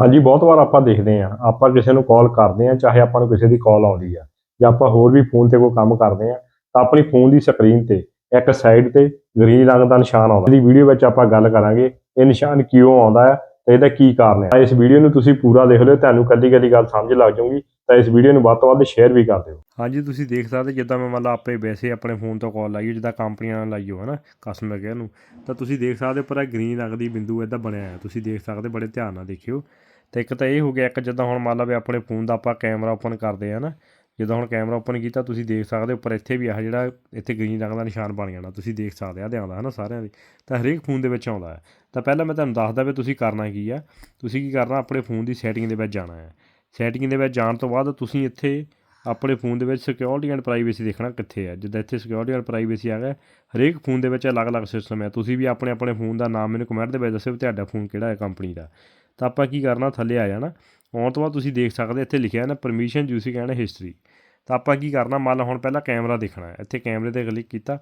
ਹਾਂਜੀ, ਬਹੁਤ ਵਾਰ ਆਪਾਂ ਦੇਖਦੇ ਆ ਆਪਾਂ ਕਿਸੇ ਨੂੰ ਕਾਲ ਕਰਦੇ ਆ ਚਾਹੇ ਆਪਾਂ ਨੂੰ ਕਿਸੇ ਦੀ ਕਾਲ ਆਉਂਦੀ ਆ ਜਾਂ ਆਪਾਂ ਹੋਰ ਵੀ ਫੋਨ ਤੇ ਕੋਈ ਕੰਮ ਕਰਦੇ ਆ ਤਾਂ ਆਪਣੀ ਫੋਨ ਦੀ ਸਕਰੀਨ ਤੇ, ਇੱਕ ਸਾਈਡ ਤੇ ਗ੍ਰੀਨ ਰੰਗ ਦਾ ਨਿਸ਼ਾਨ ਆਉਂਦਾ। ਇਹਦੀ ਵੀਡੀਓ ਵਿੱਚ ਆਪਾਂ ਗੱਲ ਕਰਾਂਗੇ, ਇਹ ਨਿਸ਼ਾਨ ਕਿਉਂ ਆਉਂਦਾ ਹੈ? ਇਹਦਾ ਕੀ ਕਾਰਨ ਹੈ? ਇਸ ਵੀਡੀਓ ਨੂੰ ਤੁਸੀਂ ਪੂਰਾ ਦੇਖ ਲਿਓ, ਤੁਹਾਨੂੰ ਕੱਲੀ ਕੱਲੀ ਗੱਲ ਸਮਝ ਲੱਗ ਜਾਊਗੀ, ਤਾਂ ਇਸ ਵੀਡੀਓ ਨੂੰ ਵੱਧ ਤੋਂ ਵੱਧ ਸ਼ੇਅਰ ਵੀ ਕਰ ਦਿਓ। ਹਾਂਜੀ, ਤੁਸੀਂ ਦੇਖ ਸਕਦੇ ਜਿੱਦਾਂ ਮੈਂ ਮੰਨ ਲਾ ਆਪੇ ਵੈਸੇ ਆਪਣੇ ਫੋਨ ਤੋਂ ਕਾਲ ਲਾਈਓ ਜਿੱਦਾਂ ਕੰਪਨੀਆਂ ਨਾਲ ਲਾਈਓ ਹਨਾ ਕਸਟਮਰ ਕੇਅਰ ਨੂੰ। ਤਾਂ ਤੁਸੀਂ ਦੇਖ ਸਕਦੇ ਉੱਪਰ ਇਹ ਗ੍ਰੀਨ ਰੰਗ ਦੀ ਬਿੰਦੂ ਇਦਾਂ ਬਣਿਆ ਹੈ ਤੁਸੀਂ ਦੇਖ ਸਕਦੇ ਬੜੇ ਧਿਆਨ ਨਾਲ ਦੇਖਿਓ। ਤੇ ਇੱਕ ਤਾਂ ਇਹ ਹੋ ਗਿਆ, ਇੱਕ ਜਿੱਦਾਂ ਹੁਣ ਮੰਨ ਲਾ ਵੀ ਆਪਣੇ ਫੋਨ ਦਾ ਆਪਾਂ ਕੈਮਰਾ ਓਪਨ ਕਰਦੇ ਆ ਨਾ ਜਦੋਂ ਹੁਣ ਕੈਮਰਾ ਓਪਨ ਕੀਤਾ, ਤੁਸੀਂ ਦੇਖ ਸਕਦੇ ਉੱਪਰ ਇੱਥੇ ਵੀ ਆਹ ਜਿਹੜਾ ਇੱਥੇ ਗ੍ਰੀਨ ਰੰਗ ਦਾ ਨਿਸ਼ਾਨ ਬਣ ਜਾਣਾ, ਤੁਸੀਂ ਦੇਖ ਸਕਦੇ ਆ ਧਿਆਨ ਦਾ ਹਨਾ ਸਾਰਿਆਂ ਦੇ। ਤਾਂ ਹਰੇਕ ਫੋਨ ਦੇ ਵਿੱਚ ਆਉਂਦਾ ਹੈ। ਤਾਂ ਪਹਿਲਾਂ ਮੈਂ ਤੁਹਾਨੂੰ ਦੱਸਦਾ ਵੀ ਤੁਸੀਂ ਕਰਨਾ ਕੀ ਆ, ਤੁਸੀਂ ਕੀ ਕਰਨਾ, ਆਪਣੇ ਫੋਨ ਦੀ ਸੈਟਿੰਗ ਦੇ ਵਿੱਚ ਜਾਣਾ ਹੈ। ਸੈਟਿੰਗ ਦੇ ਵਿੱਚ ਜਾਣ ਤੋਂ ਬਾਅਦ ਤੁਸੀਂ ਇੱਥੇ ਆਪਣੇ ਫੋਨ ਦੇ ਵਿੱਚ ਸਿਕਿਉਰਿਟੀ ਐਂਡ ਪ੍ਰਾਈਵੇਸੀ ਦੇਖਣਾ ਕਿੱਥੇ ਹੈ ਜਿੱਦਾਂ ਇੱਥੇ ਸਿਕਿਉਰਿਟੀ ਐਂਡ ਪ੍ਰਾਈਵੇਸੀ ਆ ਗਿਆ, ਹਰੇਕ ਫੋਨ ਦੇ ਵਿੱਚ ਅਲੱਗ-ਅਲੱਗ ਸਿਸਟਮ ਹੈ ਤੁਸੀਂ ਵੀ ਆਪਣੇ ਆਪਣੇ ਫੋਨ ਦਾ ਨਾਮ ਮੈਨੂੰ ਕਮੈਂਟ ਦੇ ਵਿੱਚ ਦੱਸਿਓ ਵੀ ਤੁਹਾਡਾ ਫੋਨ ਕਿਹੜਾ ਹੈ ਕੰਪਨੀ ਦਾ। ਤਾਂ ਆਪਾਂ ਕੀ ਕਰਨਾ, ਥੱਲੇ ਆ ਜਾਣਾ। ਆਉਣ ਤੋਂ ਬਾਅਦ ਤੁਸੀਂ ਦੇਖ ਸਕਦੇ ਇੱਥੇ ਲਿਖਿਆ ਨਾ ਪਰਮਿਸ਼ਨ ਯੂਸਿੰਗ ਐਂਡ ਹਿਸਟਰੀ ਤਾਂ ਆਪਾਂ ਕੀ ਕਰਨਾ, ਮੰਨ ਲਓ ਹੁਣ ਪਹਿਲਾਂ ਕੈਮਰਾ ਦੇਖਣਾ ਹੈ। ਇੱਥੇ ਕੈਮਰੇ ਤੇ ਕਲਿੱਕ ਕੀਤਾ।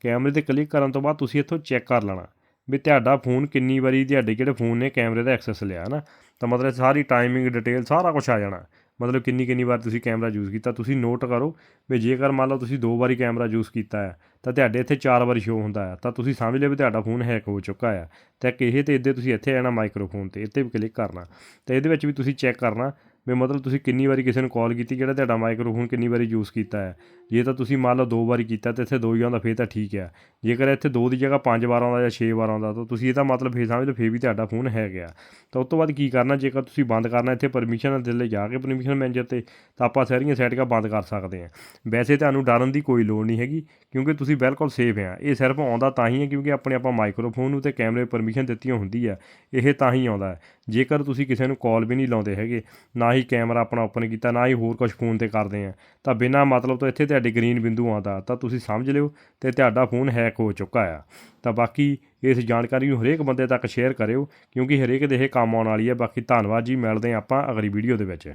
ਕੈਮਰੇ ਤੇ ਕਲਿੱਕ ਕਰਨ ਤੋਂ ਬਾਅਦ ਤੁਸੀਂ ਇੱਥੋਂ ਚੈੱਕ ਕਰ ਲੈਣਾ ਵੀ ਤੁਹਾਡਾ ਫੋਨ ਕਿੰਨੀ ਵਾਰੀ ਤੁਹਾਡੇ ਕਿਹੜੇ ਫੋਨ ਨੇ ਕੈਮਰੇ ਦਾ ਐਕਸੈਸ ਲਿਆ ਹੈ ਨਾ ਤਾਂ ਮਤਲਬ ਸਾਰੀ ਟਾਈਮਿੰਗ ਡਿਟੇਲ ਸਾਰਾ ਕੁਝ ਆ ਜਾਣਾ। ਮਤਲਬ ਕਿੰਨੀ ਕਿੰਨੀ ਵਾਰ ਤੁਸੀਂ ਕੈਮਰਾ ਯੂਜ਼ ਕੀਤਾ। ਤੁਸੀਂ ਨੋਟ ਕਰੋ ਵੀ ਜੇਕਰ ਮੰਨ ਲਓ ਤੁਸੀਂ ਦੋ ਵਾਰੀ ਕੈਮਰਾ ਯੂਜ਼ ਕੀਤਾ ਹੈ, ਤਾਂ ਤੁਹਾਡੇ ਇੱਥੇ ਚਾਰ ਵਾਰੀ ਸ਼ੋ ਹੁੰਦਾ ਹੈ। ਤਾਂ ਤੁਸੀਂ ਸਮਝ ਲਿਓ ਵੀ ਤੁਹਾਡਾ ਫੋਨ ਹੈਕ ਹੋ ਚੁੱਕਾ ਹੈ। ਤਾਂ ਇੱਕ ਤੇ ਇੱਦੇ ਤੁਸੀਂ ਇੱਥੇ ਆਣਾ ਮਾਈਕ੍ਰੋਫੋਨ ਤੇ, ਇੱਥੇ ਵੀ ਕਲਿੱਕ ਕਰਨਾ। ਤੇ ਇਹਦੇ ਵਿੱਚ ਵੀ ਤੁਸੀਂ ਚੈੱਕ ਕਰਨਾ ਵੀ ਮਤਲਬ ਤੁਸੀਂ ਕਿੰਨੀ ਵਾਰੀ ਕਿਸੇ ਨੂੰ ਕਾਲ ਕੀਤੀ, ਜਿਹੜਾ ਤੁਹਾਡਾ ਮਾਈਕਰੋਫੋਨ ਕਿੰਨੀ ਵਾਰੀ ਯੂਜ਼ ਕੀਤਾ ਹੈ। ਜੇ ਤਾਂ ਤੁਸੀਂ ਮੰਨ ਲਓ ਦੋ ਵਾਰੀ ਕੀਤਾ ਤੇ ਇੱਥੇ ਦੋ ਹੀ ਆਉਂਦਾ ਫੇਰ ਤਾਂ ਠੀਕ ਹੈ। ਜੇਕਰ ਇੱਥੇ ਦੋ ਦੀ ਜਗ੍ਹਾ ਪੰਜ ਵਾਰ ਆਉਂਦਾ ਜਾਂ 6 ਵਾਰ ਆਉਂਦਾ ਤਾਂ ਤੁਸੀਂ ਇਹਦਾ ਮਤਲਬ ਫੇਰ ਸਮਝ ਲਓ, ਫੇਰ ਵੀ ਤੁਹਾਡਾ ਫੋਨ ਹੈ। ਗਿਆ ਤਾਂ ਉਸ ਤੋਂ ਬਾਅਦ ਕੀ ਕਰਨਾ, ਜੇਕਰ ਤੁਸੀਂ ਬੰਦ ਕਰਨਾ, ਇੱਥੇ ਪਰਮਿਸ਼ਨ ਦੇ ਲਈ ਜਾ ਕੇ ਪਰਮਿਸ਼ਨ ਮੈਨੇਜਰ ਤੇ, ਤਾਂ ਆਪਾਂ ਸਾਰੀਆਂ ਸੈਟਿੰਗਾਂ ਬੰਦ ਕਰ ਸਕਦੇ ਹਾਂ। ਵੈਸੇ ਤੁਹਾਨੂੰ ਡਰਨ ਦੀ ਕੋਈ ਲੋੜ ਨਹੀਂ ਹੈਗੀ, ਕਿਉਂਕਿ ਤੁਸੀਂ ਬਿਲਕੁਲ ਸੇਫ ਆ ਇਹ ਸਿਰਫ ਆਉਂਦਾ ਤਾਂ ਹੀ ਹੈ, ਕਿਉਂਕਿ ਆਪਣੇ ਆਪਾਂ ਮਾਈਕਰੋਫੋਨ ਨੂੰ ਤੇ ਕੈਮਰੇ ਪਰਮਿਸ਼ਨ ਦਿੱਤੀਆਂ ਹੁੰਦੀ ਆ ਇਹ ਤਾਂ ਹੀ ਆਉਂਦਾ ਜੇਕਰ ਤੁਸੀਂ ਕਿਸੇ ਨੂੰ ਕਾਲ ਵੀ ਨਹੀਂ ਲਾਉਂਦੇ ਹੈਗੇ, ਨਾ ਹੀ ਕੈਮਰਾ ਆਪਣਾ ਓਪਨ ਕੀਤਾ, ਨਾ ਹੀ ਹੋਰ ਕੁਝ ਫੋਨ ਤੇ ਕਰਦੇ ਆ। ਤਾਂ ਬਿਨਾਂ ਮਤਲਬ ਤੋਂ ਇੱਥੇ ਤੁਹਾਡੇ ਗ੍ਰੀਨ ਬਿੰਦੂ ਆਉਂਦਾ, ਤਾਂ ਤੁਸੀਂ ਸਮਝ ਲਿਓ ਤੇ ਤੁਹਾਡਾ ਫੋਨ ਹੈਕ ਹੋ ਚੁੱਕਾ ਆ। ਤਾਂ ਬਾਕੀ ਇਸ ਜਾਣਕਾਰੀ ਨੂੰ ਹਰੇਕ ਬੰਦੇ ਤੱਕ ਸ਼ੇਅਰ ਕਰਿਓ, ਕਿਉਂਕਿ ਹਰੇਕ ਦੇ ਇਹ ਕੰਮ ਆਉਣ ਵਾਲੀ ਹੈ ਬਾਕੀ ਧੰਨਵਾਦ ਜੀ, ਮਿਲਦੇ ਹਾਂ ਆਪਾਂ ਅਗਲੀ ਵੀਡੀਓ ਦੇ ਵਿੱਚ।